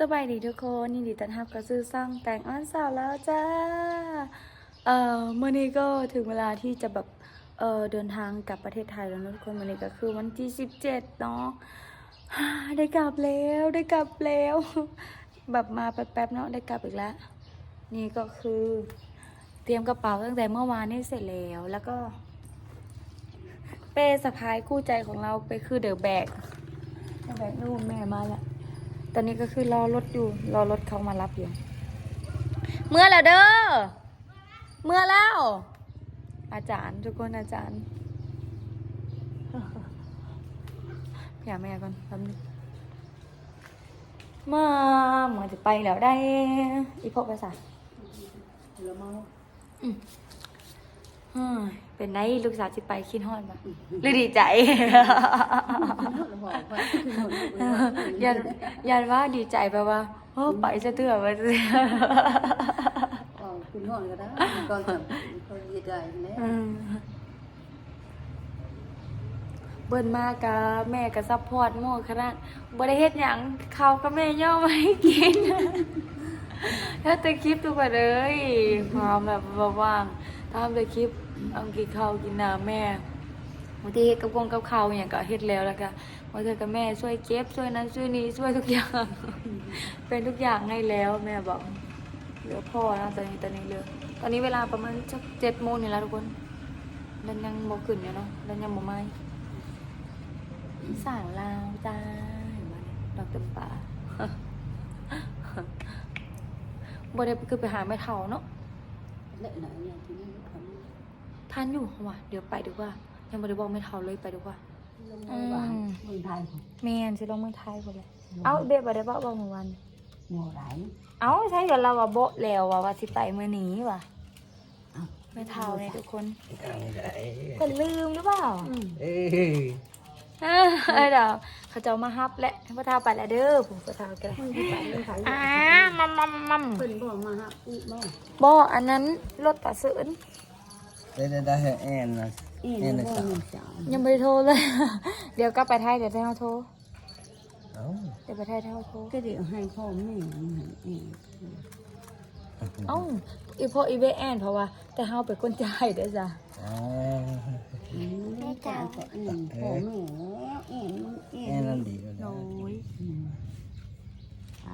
สบายดีทุกคนยินดีต้อนรับเข้าสู่ซ่องแต่งอ้อนสาวแล้วจ้า เอ่อเมื่อนี้ก็ถึงเวลาที่จะแบบเอ่อเดินทางกลับประเทศไทยแล้วนะทุกคนวันนี้ก็คือวันที่สิบเจ็ดเนาะฮ่าได้กลับแล้วได้กลับแล้ว แบบมาแป๊บๆเนาะได้กลับอีกแล้ว นี่ก็คือ เตรียมกระเป๋าตั้งแต่เมื่อวานนี่เสร็จแล้วแล้วก็ เป้สะพายคู่ใจของเราไปคือเดอะแบกเดอะแบกนู่นแม่มาแล้ว ตอนนี้ก็คือรอรถอยู่ รอรถเขามารับอยู่ เมื่อแล้วเด้อ เมื่อแล้ว อาจารย์ทุกคนอาจารย์อย่าแม่ก่อนแป๊บนึงมาเหมือนจะไปแล้วได้ อีพกไปใส่แล้วเมา เฮ้ยเป็นไงลูกสาวจิไปคิดฮอดปะหรือดีใจแล้วบอกว่ายันยันว่าดีใจแปลว่าโอ้ไปจะเตือไปเตืออ๋อคุณนอนก็ได้ก่อนจะเขาเยียดใจแล้วอืมเบิ่นมากกะแม่ก็ซัพพอร์ตโม่ขนาดบ่ได้เฮ็ดหยังเขาวก็แม่ย่อมาให้กินถ้าแต่คลิปทุกคนเลยความแบบว่างๆทำแต่คลิป เอากินข้าวกินน้ำแม่บางทีเฮ็ดกับกงกับข้าวอย่างก็เฮ็ดแล้วแล้วก็บางทีก็แม่ช่วยเก็บช่วยนั้นช่วยนี้ช่วยทุกอย่าง เป็นทุกอย่างให้แล้วแม่บอกเหลือพ่อนะตอนนี้ตอนนี้เหลือตอนนี้เวลาประมาณสักเจ็ดโมงนี่แล้วทุกคนดันยังบ่ขึ้นอยู่เนาะดันยังบ่มาสางลาวจ้าดอกเต็มป่าบ่ได้คือไปหาแม่เฒ่าเนาะและไหนเนี่ยที่นี่ ทท่านอยู่ว่ะเดี๋ยวไปดีกว่า ยังบ่ได้บอกแม่เฒ่าเลยไปดีกว่าำลงมาหวานเมืองไทยแม่นสิลงเมืองไทยพุ่นแหละเอ้าเบ๊บ่ได้บอกบอกเมื่อวานหมู่ไหลเอ้าใช่เดี๋ยวเราว่าโบะแล้วว่าว่าสิไปมื้อนี้ว่ะแม่เฒ่าเนี่ยทุกคนทางไหนเพิ่นลืมหรือเปล่าเอ้ยเอ้ยเดี๋ยวเขาจะเอามาฮับแหละพ่อเฒ่าไปแล้วเด้อผมพ่อเฒ่าก็ได้มันที่ไปเมืองไทยอ่ามัมมัมมัมเพิ่นบอกมาฮะอีบ้าบ่อันนั้นรถตาเสิน ได้ได้ได้ให้แอนนะอีแอนนี่นะบ่สาวเงินจ่ายยังไม่ได้โทรเลย เดี๋ยวกลับไปไทยเดี๋ยวให้เขาโทรเอ้าเดี๋ยวไปไทยให้เขาโทรก็เดี๋ยวให้พ่อแม่ให้เองเอ้าอีพ่ออีเบแอนเพราะว่า แต่เฮาเป็นคนจ่ายเด้อจ้ะอ๋อแม่จ่ายก็เองพ่อแม่แล้วเองเอแอนงนั่นดีกว่าโอ้ยไป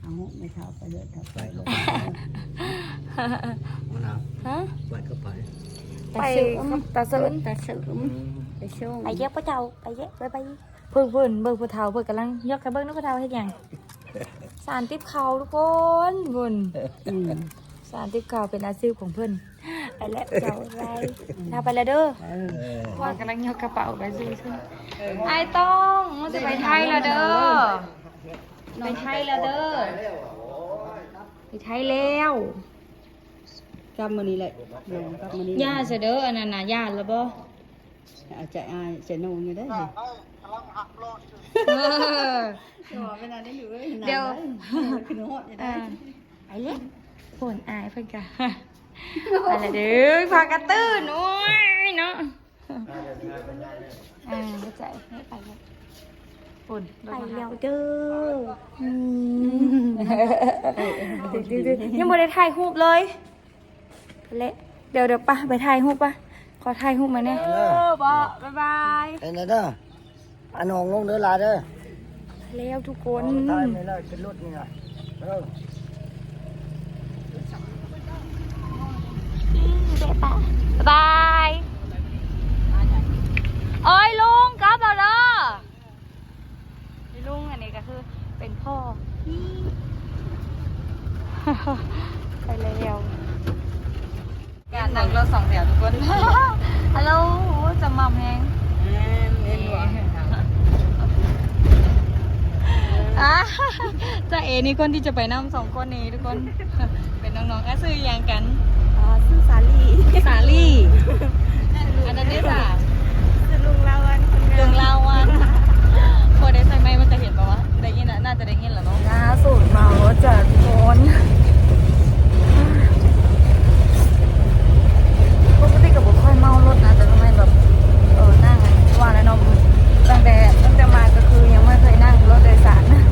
เอาไม่เท่าไปเลยเท่าไปไปก็ไปมะนาวฮะไปก็ไป ไปกับตาเสินตาเสริมไปช่วงไปเยอะพ่อเจ้าไปเยอะไปไปเพิ่นเพิ่นเบิ่งพ่อเฒ่าเพิ่นกำลังยกกระเบิ่งนกพ่อเฒ่าเฮ็ดหยังสารติบเขาทุกคนเพิ่นอืมสารติบเขาเป็นอาชีพของเพิ่นไปแล้วเจ้าไรลาไปแล้วเด้อเออเออว่ากำลังยกกระเป๋าไปซื้อขึ้นไอ้ต้องมันจะไปไทยแล้วเด้อไปไทยแล้วเด้อไปไทยแล้ว กลับมานี่แหละลงกลับมานี่ย่าเสยเด้ออันนั้นน่ะย่าแล้วบ่ อาจจะอายจะโนอยู่ได้สิเออ เดี๋ยวเวลาได้อยู่เว้ยเดี๋ยว ขึ้นหัวจะอ่าได้ไปเลยฝนอายเพิ่นกะไปแล้วเด้อพากระตื้นโอ้ยเนาะอ่าเข้าใจให้ไปเลยฝนไปแล้วเด้ออืมดื้อๆยังบ่ได้ถ่ายรูปเลย เละเดี๋ยวเดี๋ยวปะไปถ่ายรูปปะขอถ่ายรูปมาแน่เออบ่บ๊ายบายไอ้นั่นเด้ออันนองลงเด้อลาเด้อแล้วทุกคนตายไม่เลยเป็นรถนี่ล่ะเออเจ๊ปะบ๊ายบายโอ้ยลุงกลับแล้วเด้อลุงอันนี้ก็คือเป็นพ่อไปแล้ว การนั่งรถสองแถวทุกคนฮัลโหลจะมัมแฮงเล่นหัวอะจะเอนี่คนที่จะไปนำสองคนนี้ทุกคน เป็นน้องๆอะซื้ออย่างกันอ๋อชื่อสาลีสาลี่อันนั้นนี่จ้ะชื่อลุงลาวันคนเรื่องลาวันพอได้ใส่ไม้มันจะเห็นปะวะได้ยินอะน่าจะได้ยินแหละเนาะล่าสุดเมารถจากคน ถนะแต่ทำไมแบบเออนั่งว่าแล้วนมตั้งแต่ตั้งแต่มาก็คือยังไม่เคยนั่งรถโดยสารนะ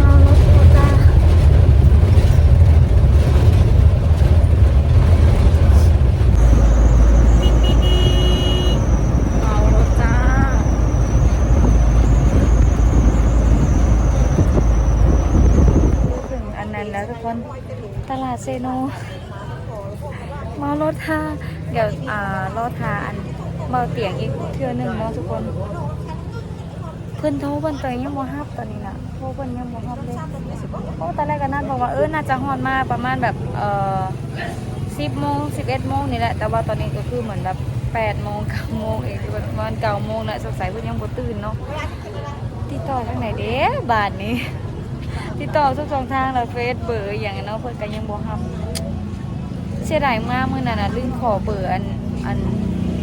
นอนรถตู้จ้าตลาดเซโนมารถทา เดี๋ยวอ่ารถทาอันเบาเตียงอีกเทื่อหนึ่งเนาะทุกคน เพิ่อนโทรเพิ่นตัวยังบ่ฮับตอนนี้นะโทรเพิ่นยังบ่ฮับเลยโอ้ตอนแรกก็นัดบอกว่าเออน่าจะฮอดมาประมาณแบบเอ่อ10โมง11โมงนี่แหละ แต่ว่าตอนนี้ก็คือเหมือนแบบ8โมง9โมงเองประมาณ9โมงแล้วสงสัยเพิ่อนยังบ่ตื่นเนาะติดต่อทางไหนเด้บาทนี้ติดต่อทุกช่องทางแล้วเฟซเบอร์อย่างเนาะเพิ่อนก็ยังบ่ฮับ เสียดายมากเมื้อนั้นนะลืมขอเบอร์อันอัน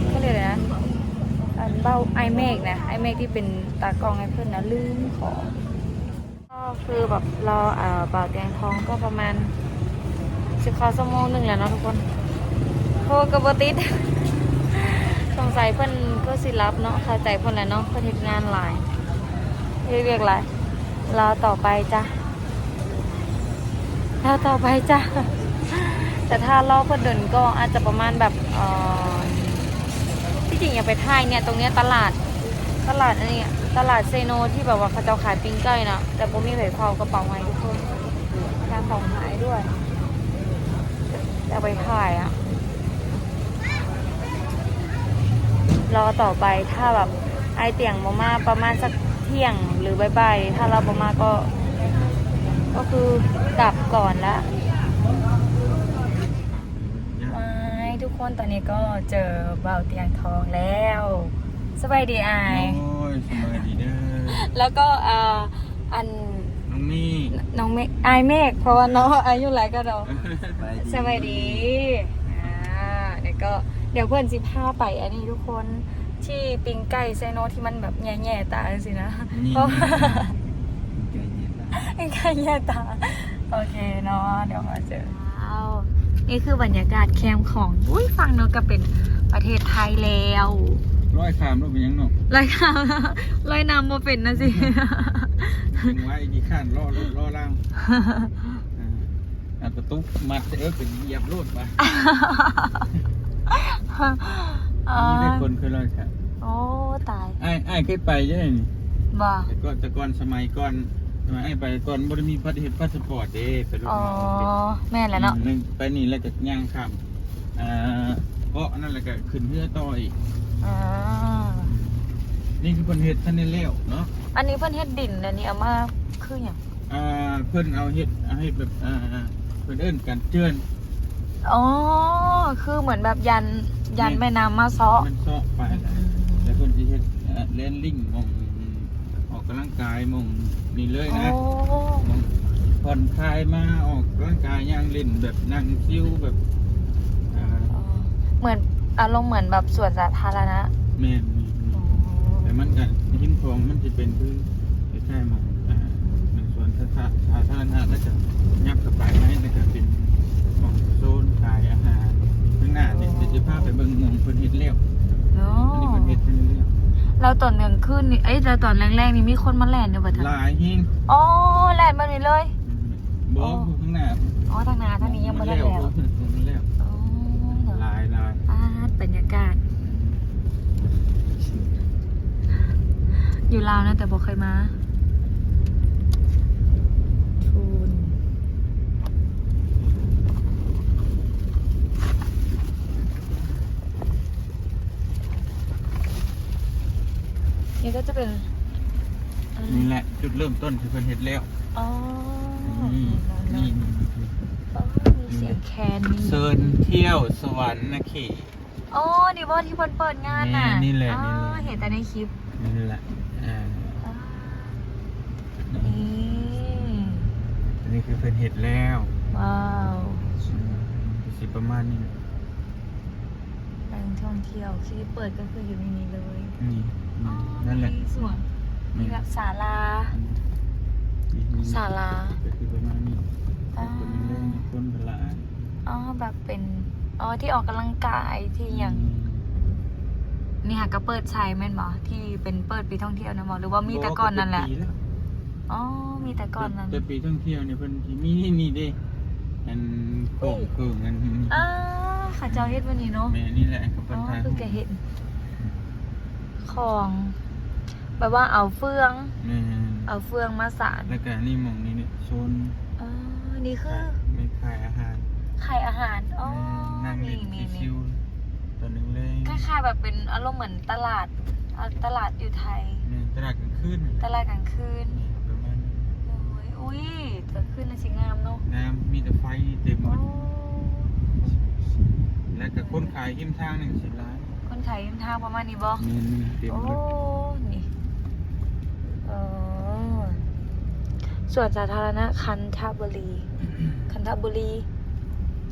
เขาเรียกอะไรนะอันเบ้าไอเมกนะไอเมกที่เป็นตากล้องให้เพื่อนนะลืมขอ ก็คือแบบรออ่าบ่าวแตงทองก็ประมาณสิบคาชั่วโมงหนึ่งแล้วเนาะทุกคนโทรกับบติดสงสัยเพื่อนก็สิรับเนาะเข้าใจเพื่อนแหล้วเนาะเพื่อนเฮ็ดงานหลายเฮ็ดเรียกหลายรอต่อไปจ้ะรอต่อไปจ้ะ แต่ถ้ารอเพื่อนเดินก็อาจจะประมาณแบบที่จริงอย่าไปท่ายเนี่ยตรงเนี้ยตลาดตลาดอันนี้ตลาดเซโนที่แบบว่าเขาจะขายปิ้งไก่นะแต่ผมมีเผยเผากระเป๋าไม้ทุกคนแค่ของหายด้วยจะไปขายอะรอต่อไปถ้าแบบไอเตียงมามาประมาณสักเที่ยงหรือบ่ายๆถ้าเราประมาก็ ก็คือกลับก่อนละ ไม่ ทุกคนตอนนี้ก็เจอเบาเตียงทองแล้วสบายดีอาย โอ้ยสบายดีเด้อแล้วก็อ่าอันน้องนี่น้องเมฆอายเมฆเพราะว่าน้องอายุหลายก็เราไปดีสบายดีอ่าเดี๋ยวก็เดี๋ยวเพื่อนสิพาไปอันนี้ทุกคนที่ปิงไก่ไซโนที่มันแบบแง่ๆตาสินะนี่เพราะว่าปิงไก่แง่ตาโอเคเนาะเดี๋ยวมาเจอ ว้าว นี่คือบรรยากาศแคมป์ของอุ้ยฟังเนาะก็เป็นประเทศไทยแล้วร้อยขามรูปเป็นยังเนาะลอยน้ำลอยน้ำมาเป็นนะสิถึงไว้กี่ขั้นล่อรถล่อล่างอ่าอัดประตูมัดเออเป็นเหยียบรถไปนี่ได้คนเคยลอยค่ะโอ้ตายไอ้ไอ้ายเคยไปใช่ไหมนี่บ่แต่ก่อนแต่ก่อนสมัยก่อน สมัยไอ้ายไปก่อนบ่ได้มีพาสปอร์ตพาสปอร์ตเด้ไปรถอ๋อเมาแม่นแหล้วเนาะ หนึ่งไปนี่แล้วก็ย่างข้ามอ่าเพราะนั่นแหละก็ขึ้นเรือต่ออีกอ่า นี่คือคนเฮ็ดท่านได้แล้วเนาะอันนี้เพิ่นเฮ็ดดินอันนี้เอามาคือหยังอ่าเพิ่นเอาเฮ็ดเอาเฮ็ดแบบอ่าเพิ่นเอิ้นกันเจือนอ๋อ คือเหมือนแบบยันยันแม่น้ำมาเซาะมันเซาะไปแล้ว แล้วเพิ่นสิเฮ็ดเอ่อแลนลิ่งหมอง ออกกำลังกายหมองนี่เลยโอ้นะหมองผ่อนคลายมาออกกำลังกายย่างเล่นแบบนั่งชิวแบบอ่าอ๋อเหมือนอารมณ์เหมือนแบบสวนสาธารณะแม่นมีมีอ๋อแต่มันก็หินทองมันสิเป็นคือคล้ายๆหมองอ่ามันสวนสาธาสาธารณะแล้วจะยับเข้าไปไหมแล้วก็เป็น แล้วเราตอนหนึ่งขึ้นนี่เอ้ยเราตอนแรกๆนี่มีคนมาแล่นอยู่บ่ทันหลายเฮงอ๋อแล่นแบบนี้เลย บอกอยู่ข้างหน้าอ๋อทางหนาทางนี้ยังไม่ได้แล้ว มันแล้วอ๋อเดี๋ยวลายลาย อาดบรรยากาศ อยู่ลาวนะแต่บอกเคยมา นี่ก็จะเป็นอืมนี่แหละจุดเริ่มต้นคือเพิ่นเฮ็ดแล้วอ๋อนี่นี่อ๋อมีเสียงแคนนี่เซินเที่ยวสวรรค์นะขี่ อ๋อดีว่าที่เพิ่นเปิดงานน่ะนี่นี่แหละอ๋อนี่แหละ เห็นแต่ในคลิปนี่แหละอ่าอ่านี่อันนี้คือเพิ่นเฮ็ดแล้วว้าวสิประมาณนี้แหล่งท่องเที่ยวที่เปิดก็คืออยู่ในนี้เลย นี่ นี่นั่นแหละมีสวนมีแบบศาลานี่ศาลา ก็คือประมาณนี้อ่าคนเล่นคนพละอ๋อแบบเป็น อ๋อที่ออกกำลังกายที่อย่าง นี่ค่ะก็เปิดใช้แม่นบ่ที่เป็นเปิดปีท่องเที่ยวนะบ่หรือว่ามีแต่ก่อนนั่นแหละปีวอ๋อ มีแต่ก่อนนั้น แต่ปีท่องเที่ยวเนี่ยเพิ่นสิมีนี่นี่เด้อันโค้งเคิงอันนี้อ่าข้าเจ้าเฮ็ดวันนี้เนาะ แม่นี่แหละกับอ๋เพิ่อนทายคือแกเห็น ของแบบว่าเอาเฟือง แม่เอาเฟืองมาสานแล้วก็นี่หมองนี่เนี่ยโซนอ๋อ นี่คือไม่ขขายอาหารขายอาหาร อ๋อ แม่นั่งเล่นนี่ชิวๆตัวหนึงเลยคล้ายๆแบบเป็นอารมณ์เหมือนตลาดอ่าตลาดอยู่ไทยนี่ตลาดกลางคืนตลาดกลางคืน นี่ประมาณนั้นโอ้ย อุ้ยกลางคืนน่ะสิงามเนาะน้ำมีแต่ไฟเต็มหมโอ้ดและกับคนขายหิมทางหนึ่งสิบล้าน คนขายริมทางประมาณนี้บ่มีเต็มโอ้เลยนี่เออส่วนสาธารณะคันทบุรี คันทบุรี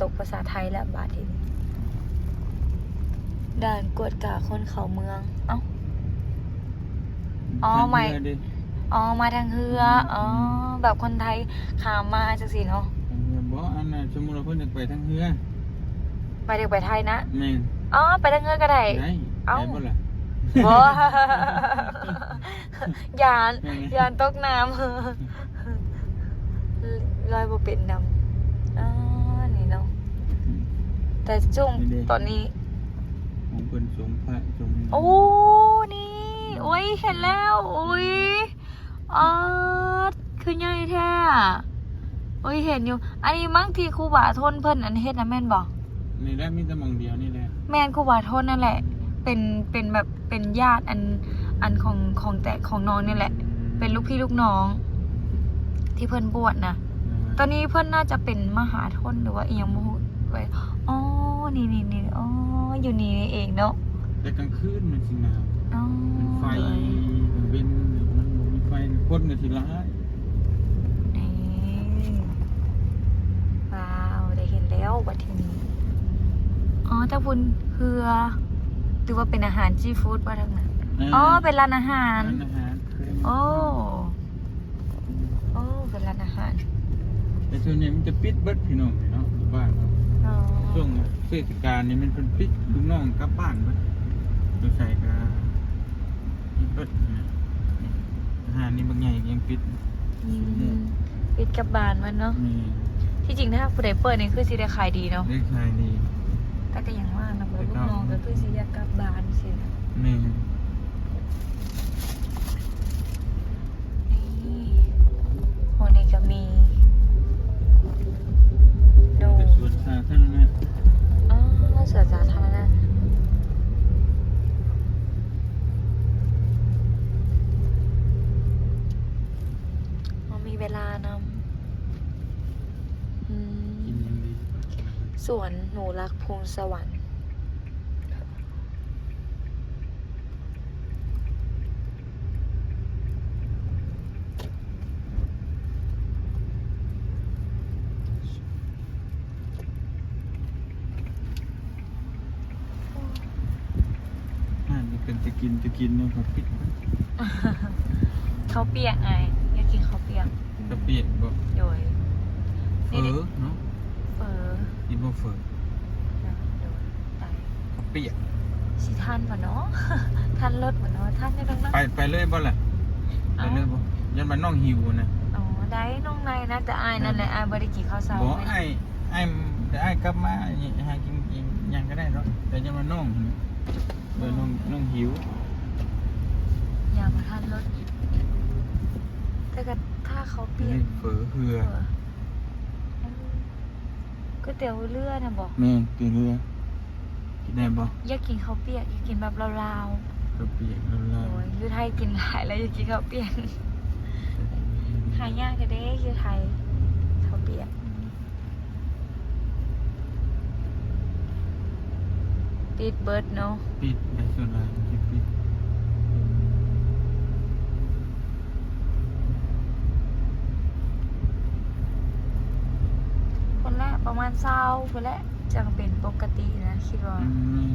ตกภาษาไทยและบาททีนี้ด่านกวดกาคนเขาเมือง เอ้า อ๋อไม่ทางเรือดิอ๋อมาทางเรืออ๋อแบบคนไทยขามมาจังสิเนาะทางเรือบ่อันน่ะสมมุติว่าเพิ่นจะไปทางเรือไปเด็กไปไทยนะแม่น อ๋อไปทางเรือก็ได้ได้เอ้าได้บ่ล่ะบ่ยานแม่นยานตกน้ำลอยบ่เป็นน้ำอ๋อนี่เนาะแต่จุ่งตอนนี้ ของเพิ่นสงพระสงโอ้ นี่ โอ้ย เห็นแล้ว โอ้ยอ๋อคือใหญ่แท้อะโอ้ย เห็นอยู่ อันนี้มั้งที่ครูบาทนเพิ่นอันเฮ็ดนะแม่นบ่ นี่แหละมีแต่หมองเดียวนี่แหละแม่นครูบาทนนั่นแหละ เป็นเป็นแบบเป็นญาติอันอันของของแต่ของน้องนี่แหละ เป็นลูกพี่ลูกน้อง ที่เพิ่นบวชนะตอนนี้เพิ่นน่าจะเป็นมหาทนหรือว่าอีหยังบ่ฮู้ไว้อ๋อนี่นี่นี่อ๋ออยู่นี่นี่เองเนาะแต่กลางคืนมันสิหนาวอ๋อมันไฟมันเป็นมันบ่มีไฟคนก็สิร้ายนี่ว้าวได้เห็นแล้วบัดทีนี้อ๋อ ถ้าพุ่นเรือหรือว่าเป็นอาหารจีฟู้ดว่าทางนั้นอ๋อเป็นร้านอาหารร้านอาหารโอ้โอ้เป็นร้านอาหาร แต่ส่วนใหญ่มันจะปิดเบิดพี่น้องเนาะอยู่บ้านเนาะอ๋อช่วงเทศกาลนี่มันเป็นปิดลูกน้องกลับบ้านเบิดโดยใส่กาปิดเบิดนะอาหารนี่บางใหญ่ยังปิดอืมปิดกับบานมันเนาะมีที่จริงถ้าผู้ใดเปิดนี่คือสิได้ขายดีเนาะ ได้ขายดี แต่ก็อย่างว่านะเบอร์ลูกน้องก็คือสิอยากกลับบานสิแม่นี่โหนี่ก็มีดูแต่ส่วนสาธารณะอ๋อสวนสาธารณะอ๋อมีเวลานำอืม กินยังดี ส วน หนูรักภูมิสวรรค์อาหารนี่เป็นจะกินจะกินเนี่ยครับปิดเบิดเขาวเปียกไงอยากกินเขาวเปียกกระเปียกบ่โดยเฟอเนาะเฟ อกินบ่เฟอนะโดยไปกระเปียกสิทันป่ะเนาะทันรถป่ะเนาะทันได้ตรงนั้นไปไปเลยบ่ล่ะไปเลยบ่ยันมันน้องหิวนะอ๋อได้น้องในนะแต่อายนั่นแหละอายบริกินข้าวเช้าบอกไม่ไอ้ไอ้เดี๋ยวไอ้กลับมาหากินอีกอย่างก็ได้เนาะแต่ยันมันน้องนะเออน้องน้องหิวอย่ามาทันรถแต่ก็ถ้าเขาเปียกเฟอเหือเออ ก๋วยเตี๋ยวเรือนะบอกแม่กินเรือกินได้บ่อยากกินข้าวเปียกอยากกินแบบลาวกระเปียกแล้วๆล่ะโอ้ยอยู่ไทยกินหลายแล้วอยากกินข้าวเปียกหายากกันเด้อยู่ไทยข้าวเปียกปิดเบิร์ดเนาะปิดไอ้ส่วนอะไรที่ปิด คนละ ประมาณเศร้าคนละจังเป็นปกตินะ คิดว่าอืม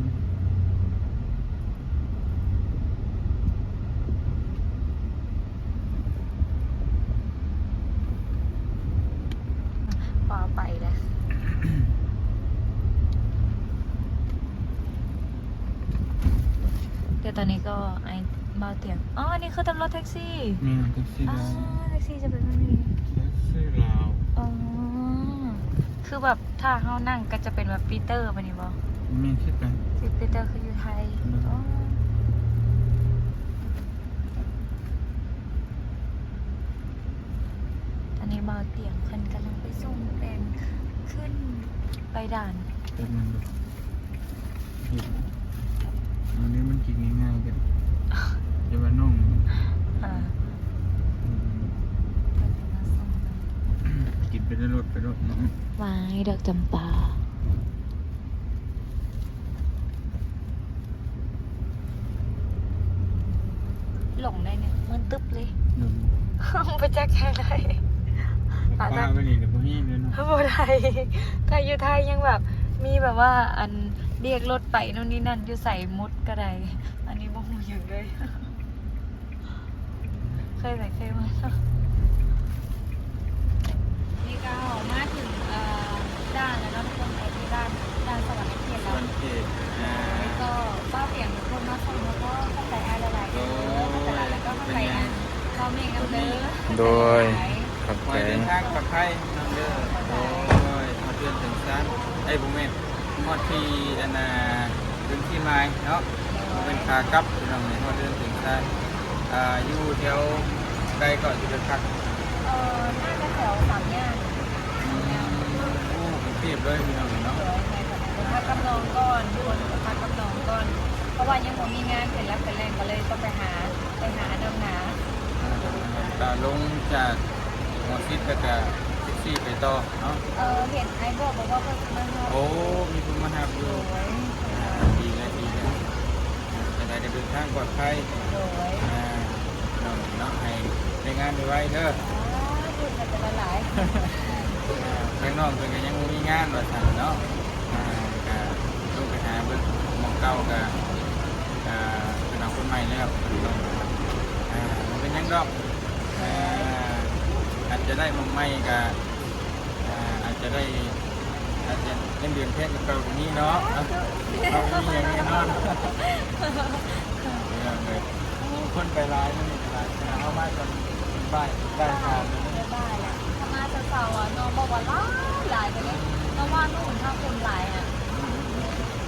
พอไปแล้วเดี๋ยวตอนนี้ก็ไอ้บ้าเตียงอ๋ออันนี้คือตำรวจแท็กซี่แม่แท็กซี่อ๋อลาวแท็กซี่จะเป็นแบบนี้แท็กซี่ลาวอ๋อ คือแบบถ้าเขานั่งก็จะเป็นแบบปีเตอร์ปะนี่บอแม่คิดกัน ที่ปีเตอร์คืออยู่ไทยอืม อ๋อตอนนี้เบาเตียงคนกำลังไปส่งเป็นขึ้นไปด่านแต่มันแบบเห็นอันนี้มันกินง่ายๆกันเดี๋ยวว่าน้อง อ่า อืม กินไปได้รถไปรถเนาะไม้ดอกจำปาหลงได้เนี่ยมันตึ๊บเลยหนึ่งไปแจ็คแค่ไหนป้าไปนี่แต่พวกนี้เลยเนาะโบไทยไทยอยู่ไทยยังแบบ มีแบบว่าอันเรียกรถไปโน่นนี่นั่นอยู่ใส่มุดก็ได้ อันนี้บ่หูอยู่เลย เคยใส่เคยมา นี่ก็มาถึงเอ่อด้านแล้วเนาะทุกคนไปที่ด้านด้านสวรรค์เขต ส่ แล้ว วนเขตอ่า แล้วก็ป้าเปลี่ยนทุกคนมาส่งแล้วก็เข้าใจอะไรหลายๆเด้อเข้าใจแล้วก็เข้าใจอันเขาเมงกันเด้อ โดยเข้าใจขับไปเดินทางปลอดภัยน้องเด้อโอ้ยมาเตือนถึงซานไอ้บุเมนมอดที่อันน่ะถึงที่ไม้เนาะมันเป็นขากลับพี่น้องเนี่ยมาเดินถึงซานอ่าอยู่แถวใกล้ก่อนจะไปพักเออน่าจะแถวสามย่านอืมโอ้กรุงเทพเลยพี่น้องเนาะ เดี๋ยวในพักกำนองก่อนด่วนพักกำนองก่อน เพราะว่ายังผมมีงานเสร็จแล้วเป็นแรงก็เลยต้องไปหาไปหาดำนา อ่าลงจากหัวซิดแล้วก็แท็กซี่ไปต่อเนาะเออเห็นไอ้บอกบอกว่าเพิ่งมาเนาะโอ้มีคนมาหาอยู่อ่าดีแล้วดีแล้วจะได้เดินทางปลอดภัยโดยอ่าน้องน้องให้ได้งานไวๆเด้ออ่าพูดกันจะละหลายอ่าเพื่อนน้องเพิ่นก็ยังบ่มีงานว่าซั่นเนาะอ่าก็ลงไปหาเบิ่งหมองเก่าก็อ่าเป็นเอาคนใหม่แล้วเพิ่นต้องอ่ามันเป็นหยังดอก จจะได้หมองใหม่ก็อ่าอาจจะได้อาจจะเล่นเดือนเพชรกับเก่ากว่านี้เนาะเอาเอามีอย่างแน่นอนเรื่องเลยคนไปร้ายมันนี่ไปร้ายเอามาจนบ่ายบ่ายสามแล้วไม่ได้แหละถ้ามาเสาๆอะน้องบอกว่าหลายหลายไปเลยน้องว่านู่นถ้าคนหลายอะ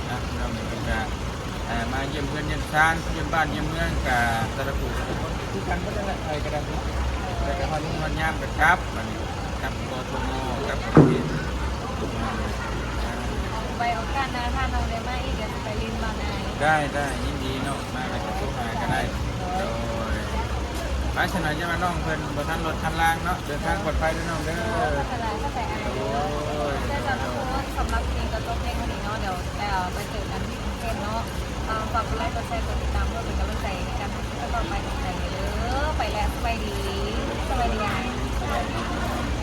นะเราเป็นการเอ่อมาเยี่ยมเพื่อนเยี่ยมชานเยี่ยมบ้านเยี่ยมเมืองกับตะระกูทุกคนก็ได้ใครก็ได้ แต่ก็พอนุ่งวันยามกับครับมันกับโบโทมกับประเทศไปโอกาสน้าถ้าน้องได้มาอีกเดี๋ยวไปลินบางไอได้ได้ยินดีเนาะมาแล้วก็ทุกมาก็ได้โดยไปฉะนั้นจะมาน้องเพิ่นบนทันรถทันล่างเนาะเดินทางปลอดภัยด้วยน้องเด้อก็จะได้ก็ไปไอโอ้ยได้จะรู้ว่าสำหรับเพลงกับตัวเพลงวันนี้เนาะเดี๋ยวไปเจอกันที่กรุงเทพเนาะฝากกดไลค์กดแชร์กดติดตามเพื่อเป็นกำลังใจในการทำคลิปต่อไปของใจเด้อไปแล้วสบายดี สวัสดีค่ะ